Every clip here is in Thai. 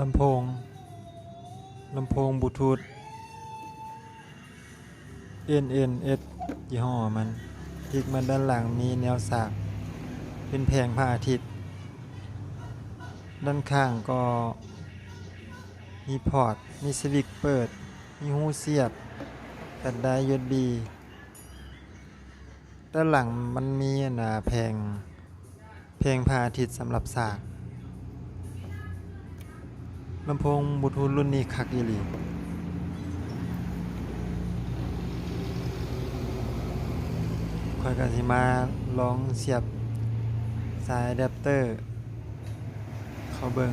ลำโพง ลำโพงบลูทูธ NNS ยี่ห้อมันอีกมันด้านหลังมีแนวสาก เป็นแผงพระอาทิตย์ ด้านข้างก็มีพอร์ต มีสวิตช์เปิด มีหูเสียบแผ่นได USB ด้านหลังมันมีนะแผงแผงพระอาทิตย์สำหรับสาก ลำโพงบลูทูธรุ่นนี้คักอีหลีค่อยก็สิมาลองเสียบสายอะแดปเตอร์ เขาเบิง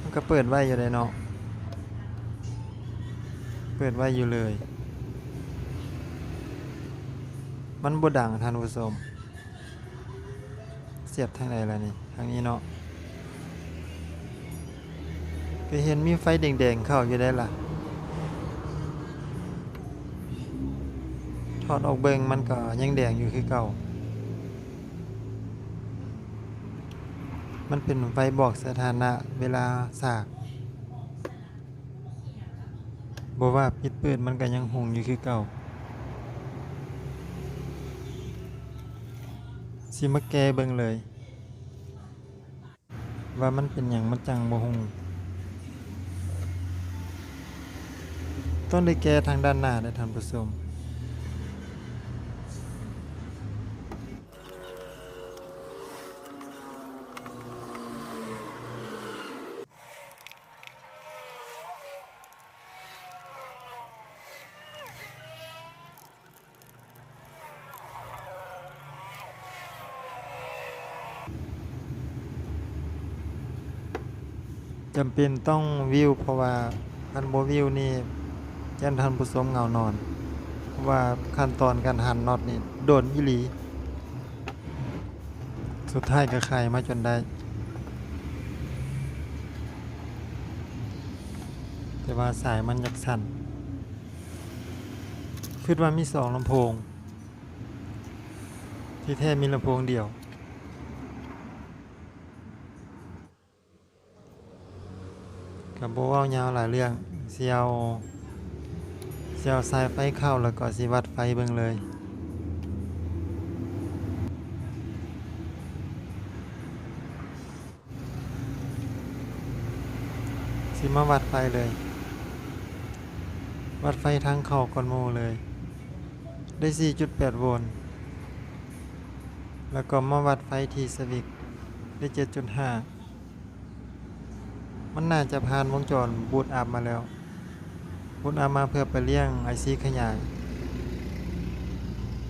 มันก็เปิดไว้อยู่เลยเนาะ เปิดไว้อยู่เลย มันบ่ดังท่านผู้ชม เสียบทางไหนล่ะนี่ ทางนี้เนาะ ก็เห็นมีไฟแดงๆเข้าอยู่ได้ล่ะถอดออกเบิงมันก็ยังแดงอยู่คือเก่า มันเป็นไฟบอกสถานะเวลาสากบอกว่าปิดเปิดมันก็ยังหงอยู่คือเก่าสิมาแกเบิงเลย ว่ามันเป็นอย่างมันจังบ่หง ต้องได้แก้ทางด้านหน้าได้ท่านผู้ชมจำเป็นต้องวิวเพราะว่าคันโบวิวนี่ ยันทันผู้ชมเงานอน ว่าขั้นตอนการหันน็อตนี่โดนอีหลี สุดท้ายก็ไขมาจนได้ แต่ว่าสายมันอยากสั่นคิดว่ามีสองลำโพง ที่แท้มีลำโพงเดียวกับโบเว้ายาวหลายเรื่องเสียว สียวสายไฟเข้าแล้วก็สิวัดไฟเบิ่งเลยสิมาวัดไฟเลย วัดไฟทางเข้าก่อนโมเลย ได้ 4.8 โวลต์ แล้วก็มาวัดไฟที่สวิกได้ 7.5 มันน่าจะผ่านวงจรบูตอัพมาแล้ว บูตอัพมาเพื่อไปเลี้ยงไอซีขยาย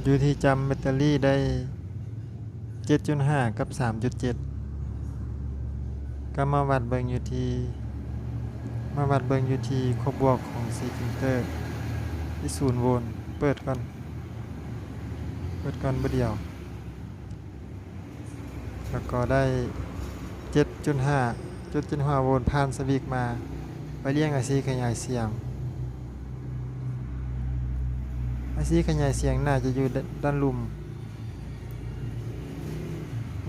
อยู่ที่จำแบตเตอรี่ได้ 7.5 กับ 3.7 ก็มาวัดเบิงอยู่ที่ มาวัดเบิงอยู่ที่ครบบวกของซีฟิลเตอร์ ที่0โวลต์เปิดก่อน เปิดก่อนบ่เดียว แล้วก็ได้ 7.5จุดจุดห้าโวลต์ผ่านสวิกมา ไปเลี้ยงไอซีขยายเสียง ไอซีขยายเสียงน่าจะอยู่ด้านลุม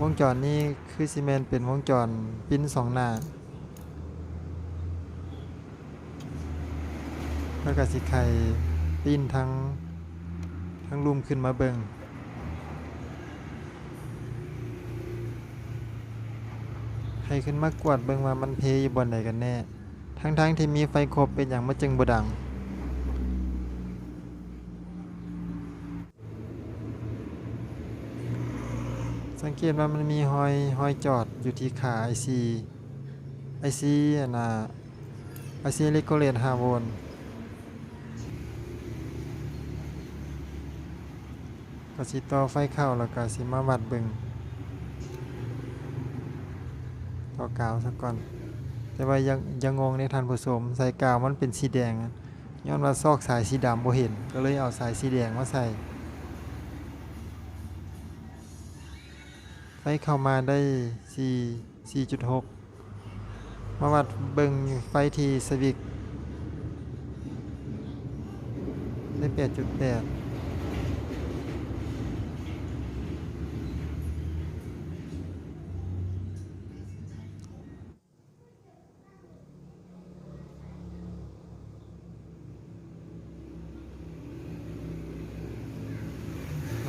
วงจรนี้คือซีเมนเป็นวงจรปิ้นสองหน้า แล้วก็สิไข่ปิ้นทั้งทั้งลุมขึ้นมาเบิงให้ขึ้นมากวดเบิงว่ามันเพอยู่บนไหนกันแน่ ทั้งๆที่มีไฟครบเป็นอย่างมาจึงบดัง สังเกตว่ามันมีหอยหอยจอดอยู่ที่ขาไอซีไอซีอนน่ะไอซีเลโกเลต5โวลต์ก็สิต่อไฟเข้าแล้วก็สิมาวัดเบิ่งต่อกาวซะก่อน แต่ว่ายังยังงงในทันผู้ชมใส่กาวมันเป็นสีแดงย้อนว่าซอกสายสีดำบ่เห็น ก็เลยเอาสายสีแดงมาใส่ ได้เข้ามาได้4 4.6 มาวัดเบิงไฟทีสวิกได้ 8.8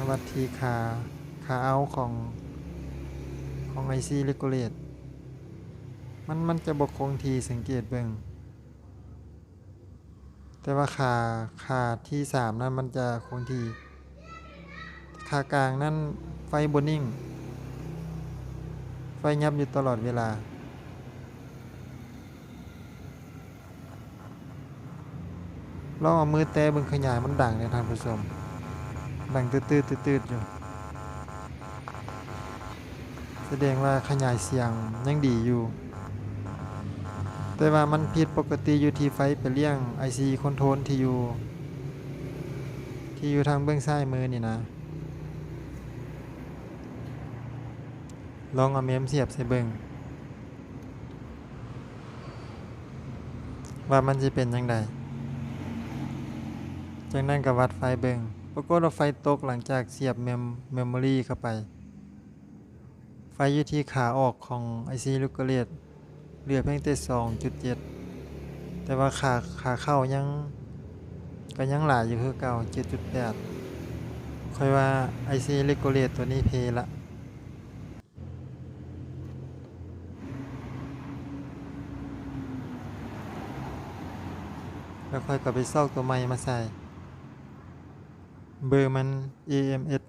วัดทีขาขาเอาของ ของ IC regulate มันมันจะบกคงทีสังเกตเบิงแต่ว่าขาขาที่สามนั้นมันจะคงทีขากลางนั้นไฟบนนิ่ง ไฟยับอยู่ตลอดเวลา ลองเอามือแตะบิ่งขยายมันดังเนี่ยท่านผู้ชมดังตืดตืดตืดตืดอยู่ แสดงว่าขยายเสียงยังดีอยู่ แต่ว่ามันผิดปกติอยู่ที่ไฟไปเลี้ยง IC คอนโทรลที่อยู่ ที่อยู่ทางเบื้องซ้ายมือนี่นะ ลองเอาเมมเสียบใส่เบิ่งว่ามันจะเป็นยังไงจากนั้นก็วัดไฟเบิ่งปรากฏว่าไฟตกหลังจากเสียบเมมเมมโมรีเข้าไป ไฟอยู่ที่ขาออกของ IC ลูกเกระเลียดเหลือเพียงแต่2.7แต่ว่าขาขาเข้ายังก็ยังหลายอยู่คือเก่า7.8ค่อยว่า IC เลก u เลตตัวนี้เพละแล้วค่อยก็ไปซอกตัวใหม่มาใส่ เบอร์มัน AMS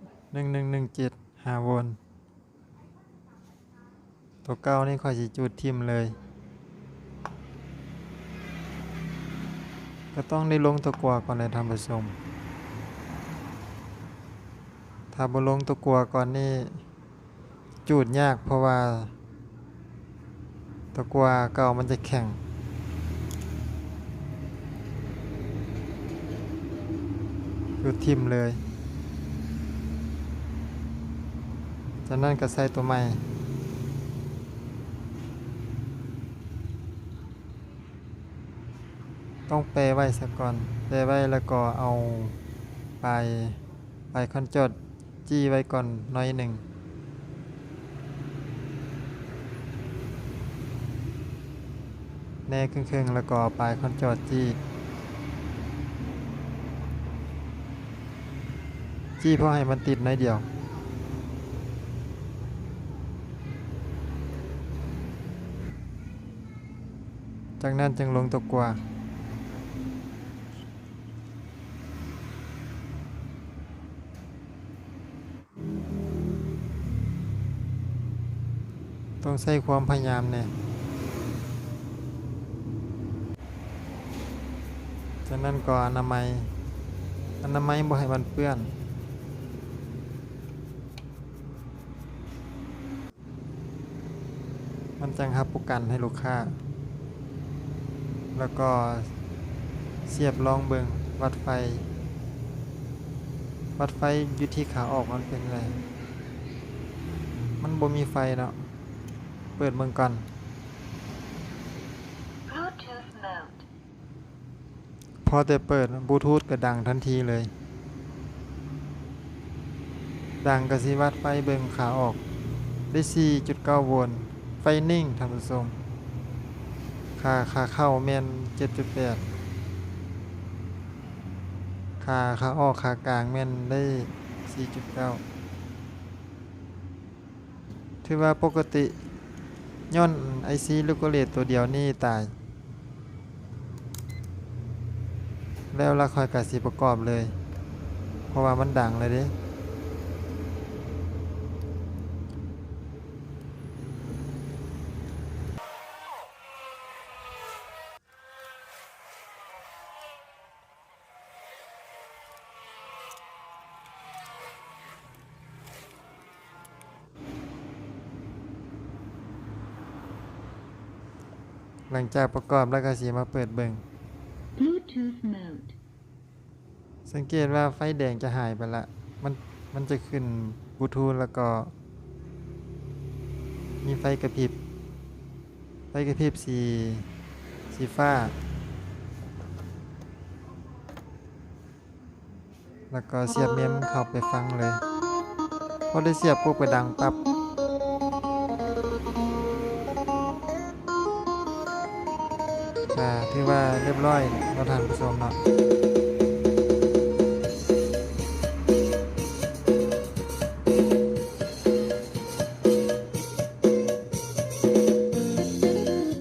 1117 5โวล ตัวเก่านี่ค่อยสิจูดทิมเลย ก็ต้องได้ลงตัวกลัวก่อนเลยทำผสมถ้าบ่ลงตัวกลัวก่อนนี่จูดยากเพราะว่าตัวกัวเก่ามันจะแข็งจูดทิมเลย จากนั้นก็ใส่ตัวใหม่ ต้องแปลไว้ซะก่อน แปลไว้แล้วก็เอาไปไปคอนจด จี้ไว้ก่อนหน้อยหนึ่งแน่ครึ่งๆแล้วก็เอาไปคอนจดจี้ จี้เพื่อให้มันติดน้อยเดียว จากนั้นจึงลงตะกว่า ต้องใช้ความพยายามเนี่ยจากนั้นก็อนามัย อนามัยบ่ให้มันเปื้อน มันจังรับประกันให้ลูกค้า แล้วก็เสียบลองเบิงวัดไฟ วัดไฟอยู่ที่ขาออกมันเป็นไร มันบ่มีไฟเนาะ เปิดเมืองก่อน Bluetooth mode. พอแต่เปิดบลูทูธก็ดังทันทีเลย ดังกสิวัดไฟเบิงขาออก ได้ 4.9 โวลต์ ไฟนิ่งท่านผู้ชมค่าค่าเข้าแม่น7.8ค่าค่าออกค่ากลางแม่นได้ 4.9 ถือว่าปกติ ย้อซีลูกกเลตตัวเดียวนี่ตาย แล้วละคอยกัดสีประกอบเลย เพราะว่ามันดังเลยดิ หลังจากประกอบแล้วก็สีมาเปิดเบิง Bluetooth mode. สังเกตว่าไฟแดงจะหายไปละ มัน มันจะขึ้นบลูทูธแล้วก็ มีไฟกระพริบ ไฟกระพริบสี สีฟ้า แล้วก็เสียบเมมเข้าไปฟังเลย พอได้เสียบปุ๊บก็ดังปับ๊บ อ่าถือว่าเรียบร้อยเราทานผู้ชมเนาะ